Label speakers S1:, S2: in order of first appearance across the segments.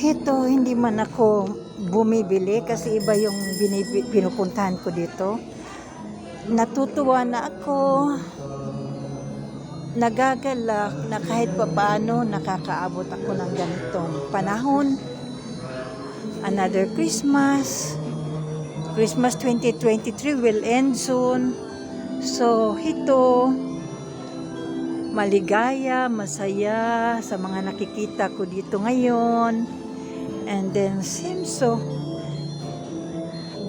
S1: Ito, hindi man ako bumibili kasi iba yung pinupuntahan ko dito. Natutuwa na ako. Nagagalak na kahit pa paano nakakaabot ako ng ganitong panahon. Another Christmas. Christmas 2023 will end soon. So, ito, maligaya, masaya sa mga nakikita ko dito ngayon. And then seems so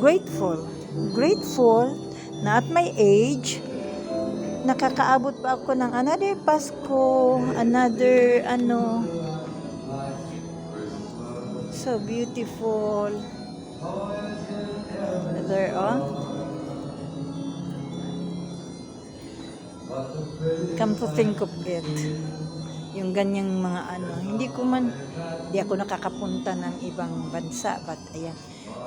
S1: grateful. Grateful na at my age, nakakaabot pa ako ng another Pasko, another ano, so beautiful. There, oh. Come to think of it, yung ganyang mga ano, hindi ko man, hindi ako nakakapunta ng ibang bansa, but ayan,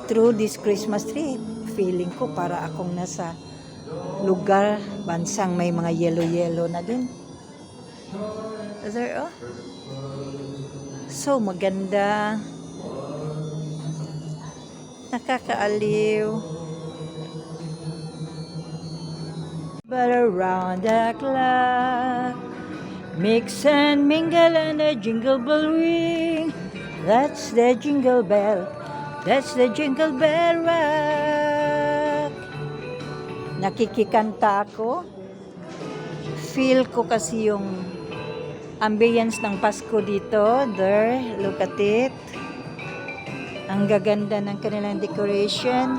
S1: through this Christmas tree, feeling ko para akong nasa lugar, bansang may mga yellow-yellow na din. There, oh. So, maganda. Nakakaaliw. But around the clock, mix and mingle and a jingle bell ring. That's the jingle bell. That's the jingle bell rock. Nakikikanta ako. Feel ko kasi yung ambience ng Pasko dito. There, look at it. Ang gaganda ng kanilang decoration.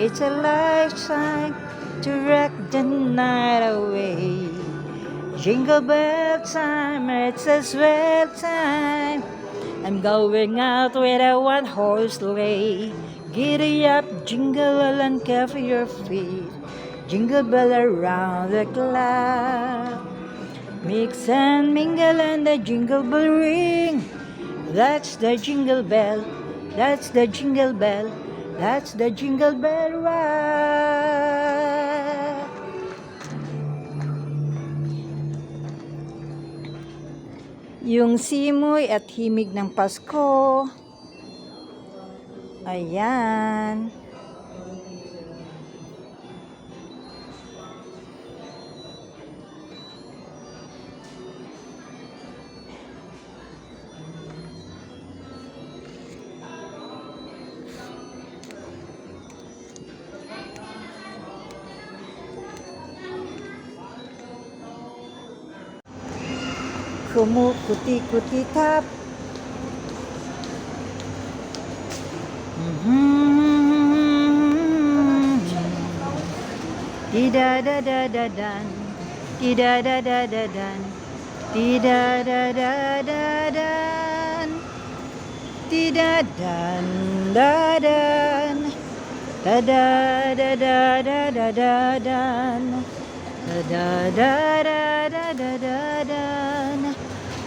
S1: It's a lifetime to rock the night away. Jingle bell time, it's a swell time. I'm going out with a one horse sleigh. Giddy up, jingle all and cover your feet. Jingle bell around the clock. Mix and mingle and the jingle bell ring. That's the jingle bell. That's the jingle bell. That's the jingle bell rock. Yung simoy at himig ng Pasko. Ayan. Kumu kuti kuti tap. Tidak ada da dan tidak ada da dan tidak ada da dan tidak dan dadan dada dada dada da da da da dan.